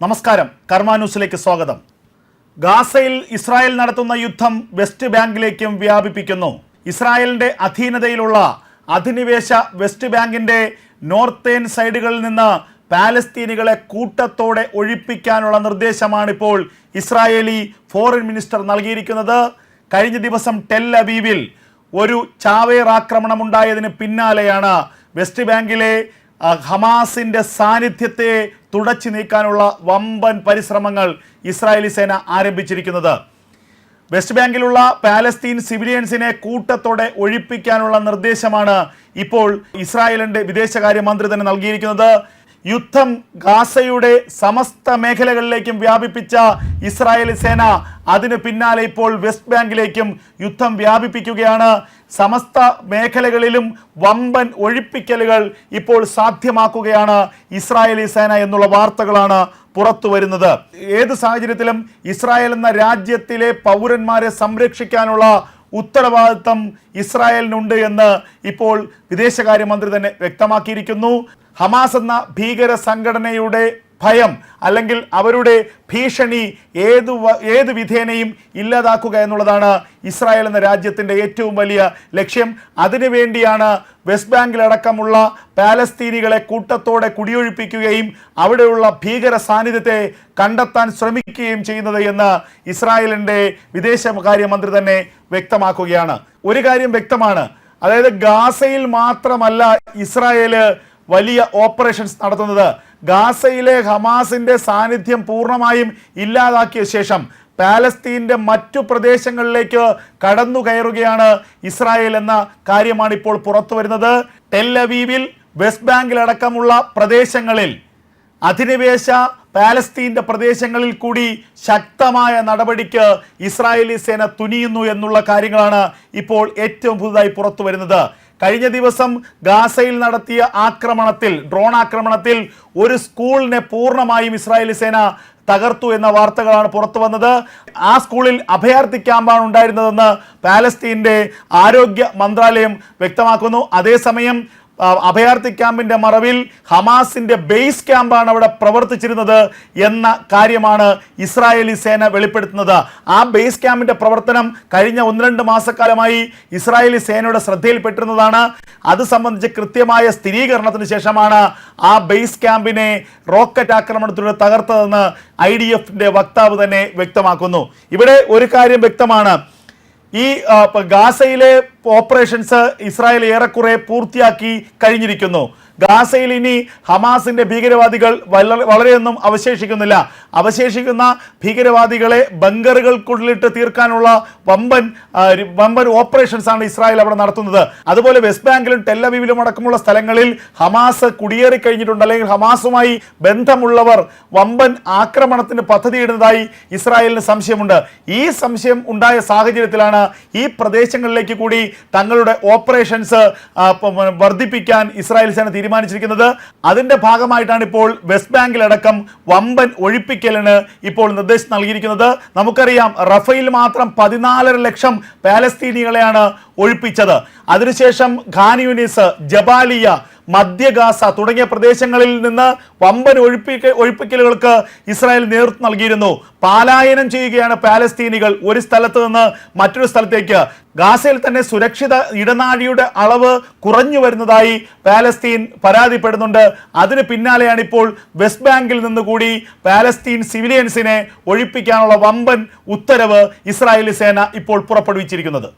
നമസ്കാരം. കർമാന്യൂസിലേക്ക് സ്വാഗതം. ഗാസയിൽ ഇസ്രായേൽ നടത്തുന്ന യുദ്ധം വെസ്റ്റ് ബാങ്കിലേക്കും വ്യാപിപ്പിക്കുന്നു. ഇസ്രായേലിന്റെ അധീനതയിലുള്ള അധിനിവേശ വെസ്റ്റ് ബാങ്കിന്റെ നോർത്തേൺ സൈഡുകളിൽ നിന്ന് പാലസ്തീനികളെ കൂട്ടത്തോടെ ഒഴിപ്പിക്കാനുള്ള നിർദ്ദേശമാണ് ഇപ്പോൾ ഇസ്രായേലി ഫോറിൻ മിനിസ്റ്റർ നൽകിയിരിക്കുന്നത്. കഴിഞ്ഞ ദിവസം ടെൽ അബീവിൽ ഒരു ചാവേർ ആക്രമണം ഉണ്ടായതിന് പിന്നാലെയാണ് വെസ്റ്റ് ബാങ്കിലെ ആ, ഹമാസിന്റെ സാന്നിധ്യത്തെ തുടച്ചു നീക്കാനുള്ള വമ്പൻ പരിശ്രമങ്ങൾ ഇസ്രായേലി സേന ആരംഭിച്ചിരിക്കുന്നത്. വെസ്റ്റ് ബാങ്കിലുള്ള പാലസ്തീൻ സിവിലിയൻസിനെ കൂട്ടത്തോടെ ഒഴിപ്പിക്കാനുള്ള നിർദ്ദേശമാണ് ഇപ്പോൾ ഇസ്രായേലിന്റെ വിദേശകാര്യമന്ത്രി തന്നെ നൽകിയിരിക്കുന്നത്. യുദ്ധം ഗാസയുടെ സമസ്ത മേഖലകളിലേക്കും വ്യാപിപ്പിച്ച ഇസ്രായേൽ സേന അതിന് പിന്നാലെ ഇപ്പോൾ വെസ്റ്റ് ബാങ്കിലേക്കും യുദ്ധം വ്യാപിപ്പിക്കുകയാണ്. സമസ്ത മേഖലകളിലും വമ്പൻ ഒഴിപ്പിക്കലുകൾ ഇപ്പോൾ സാധ്യമാക്കുകയാണ് ഇസ്രായേലി സേന എന്നുള്ള വാർത്തകളാണ് പുറത്തു വരുന്നത്. ഏത് സാഹചര്യത്തിലും ഇസ്രായേൽ എന്ന രാജ്യത്തിലെ പൗരന്മാരെ സംരക്ഷിക്കാനുള്ള ഉത്തരവാദിത്തം ഇസ്രായേലിനുണ്ട് എന്ന് ഇപ്പോൾ വിദേശകാര്യമന്ത്രി തന്നെ വ്യക്തമാക്കിയിരിക്കുന്നു. ഹമാസ് എന്ന ഭീകര സംഘടനയുടെ ഭയം അല്ലെങ്കിൽ അവരുടെ ഭീഷണി ഏത് ഏത് വിധേനയും ഇല്ലാതാക്കുക എന്നുള്ളതാണ് ഇസ്രായേൽ എന്ന രാജ്യത്തിന്റെ ഏറ്റവും വലിയ ലക്ഷ്യം. അതിനുവേണ്ടിയാണ് വെസ്റ്റ് ബാങ്കിലടക്കമുള്ള പാലസ്തീനികളെ കൂട്ടത്തോടെ കുടിയൊഴിപ്പിക്കുകയും അവിടെയുള്ള ഭീകര സാന്നിധ്യത്തെ കണ്ടെത്താൻ ശ്രമിക്കുകയും ചെയ്യുന്നത് എന്ന് ഇസ്രായേലിന്റെ വിദേശകാര്യമന്ത്രി തന്നെ വ്യക്തമാക്കുകയാണ്. ഒരു കാര്യം വ്യക്തമാണ്. അതായത് ഗാസയിൽ മാത്രമല്ല ഇസ്രായേൽ വലിയ ഓപ്പറേഷൻസ് നടത്തുന്നത്. ഗാസയിലെ ഹമാസിന്റെ സാന്നിധ്യം പൂർണമായും ഇല്ലാതാക്കിയ ശേഷം പാലസ്തീന്റെ മറ്റു പ്രദേശങ്ങളിലേക്ക് കടന്നു കയറുകയാണ് ഇസ്രായേൽ എന്ന കാര്യമാണ് ഇപ്പോൾ പുറത്തു വരുന്നത്. ടെല്ലവീവിൽ വെസ്റ്റ് ബാങ്കിലടക്കമുള്ള പ്രദേശങ്ങളിൽ അധിനിവേശ പാലസ്തീന്റെ പ്രദേശങ്ങളിൽ കൂടി ശക്തമായ നടപടിക്ക് ഇസ്രായേലി സേന തുനിയുന്നു എന്നുള്ള കാര്യങ്ങളാണ് ഇപ്പോൾ ഏറ്റവും പുതുതായി പുറത്തു വരുന്നത്. കഴിഞ്ഞ ദിവസം ഗാസയിൽ നടത്തിയ ആക്രമണത്തിൽ ഡ്രോൺ ആക്രമണത്തിൽ ഒരു സ്കൂളിനെ പൂർണമായും ഇസ്രായേലി സേന തകർത്തു എന്ന വാർത്തകളാണ് പുറത്തു വന്നത്. ആ സ്കൂളിൽ അഭയാർത്ഥി ക്യാമ്പാണ് ഉണ്ടായിരുന്നതെന്ന് പാലസ്തീന്റെ ആരോഗ്യ മന്ത്രാലയം വ്യക്തമാക്കുന്നു. അതേസമയം അഭയാർത്ഥി ക്യാമ്പിന്റെ മറവിൽ ഹമാസിന്റെ ബേസ് ക്യാമ്പാണ് അവിടെ പ്രവർത്തിച്ചിരുന്നത് എന്ന കാര്യമാണ് ഇസ്രായേലി സേന വെളിപ്പെടുത്തുന്നത്. ആ ബേസ് ക്യാമ്പിന്റെ പ്രവർത്തനം കഴിഞ്ഞ ഒന്ന് രണ്ട് മാസക്കാലമായി ഇസ്രായേലി സേനയുടെ ശ്രദ്ധയിൽപ്പെട്ടിരുന്നതാണ്. അത് സംബന്ധിച്ച് കൃത്യമായ സ്ഥിരീകരണത്തിന് ശേഷമാണ് ആ ബേസ് ക്യാമ്പിനെ റോക്കറ്റ് ആക്രമണത്തിലൂടെ തകർത്തതെന്ന് ഐ ഡി എഫിന്റെ വക്താവ് തന്നെ വ്യക്തമാക്കുന്നു. ഇവിടെ ഒരു കാര്യം വ്യക്തമാണ്. ഈ ഗാസയിലെ ഓപ്പറേഷൻസ് ഇസ്രായേൽ ഏറെക്കുറെ പൂർത്തിയാക്കി കഴിഞ്ഞിരിക്കുന്നു. ഗാസയിൽ ഇനി ഹമാസിന്റെ ഭീകരവാദികൾ വളരെയൊന്നും അവശേഷിക്കുന്നില്ല. അവശേഷിക്കുന്ന ഭീകരവാദികളെ ബങ്കറുകൾക്കുള്ളിട്ട് തീർക്കാനുള്ള വമ്പൻ വമ്പൻ ഓപ്പറേഷൻസ് ആണ് ഇസ്രായേൽ അവിടെ നടത്തുന്നത്. അതുപോലെ വെസ്റ്റ് ബാങ്കിലും ടെല്ലവീവിലും അടക്കമുള്ള സ്ഥലങ്ങളിൽ ഹമാസ് കുടിയേറി കഴിഞ്ഞിട്ടുണ്ട്. അല്ലെങ്കിൽ ഹമാസുമായി ബന്ധമുള്ളവർ വമ്പൻ ആക്രമണത്തിന് പദ്ധതിയിടുന്നതായി ഇസ്രായേലിന് സംശയമുണ്ട്. ഈ സംശയം ഉണ്ടായ സാഹചര്യത്തിലാണ് ഈ പ്രദേശങ്ങളിലേക്ക് കൂടി തങ്ങളുടെ ഓപ്പറേഷൻസ് വർദ്ധിപ്പിക്കാൻ ഇസ്രായേൽ സേന തീരുമാനിച്ചിരിക്കുന്നത്. അതിന്റെ ഭാഗമായിട്ടാണ് ഇപ്പോൾ വെസ്റ്റ് ബാങ്കിലടക്കം വമ്പൻ ഒഴിപ്പിക്കലിന് ഇപ്പോൾ നിർദ്ദേശം നൽകിയിരിക്കുന്നത്. നമുക്കറിയാം റഫേൽ മാത്രം പതിനാലര ലക്ഷം പാലസ്തീനികളെയാണ് ഒഴിപ്പിച്ചത്. അതിനുശേഷം ഖാൻ യൂനിസ് ജബാലിയ മധ്യ ഗാസ തുടങ്ങിയ പ്രദേശങ്ങളിൽ നിന്ന് വമ്പൻ ഒഴിപ്പിക്ക ഒഴിപ്പിക്കലുകൾക്ക് ഇസ്രായേൽ നേതൃത്വം നൽകിയിരുന്നു. പാലായനം ചെയ്യുകയാണ് പാലസ്തീനികൾ. ഒരു സ്ഥലത്ത് നിന്ന് മറ്റൊരു സ്ഥലത്തേക്ക്. ഗാസയിൽ തന്നെ സുരക്ഷിത ഇടനാഴിയുടെ അളവ് കുറഞ്ഞു വരുന്നതായി പാലസ്തീൻ പരാതിപ്പെടുന്നുണ്ട്. അതിന് പിന്നാലെയാണ് ഇപ്പോൾ വെസ്റ്റ് ബാങ്കിൽ നിന്നുകൂടി പാലസ്തീൻ സിവിലിയൻസിനെ ഒഴിപ്പിക്കാനുള്ള വമ്പൻ ഉത്തരവ് ഇസ്രായേലി സേന ഇപ്പോൾ പുറപ്പെടുവിച്ചിരിക്കുന്നത്.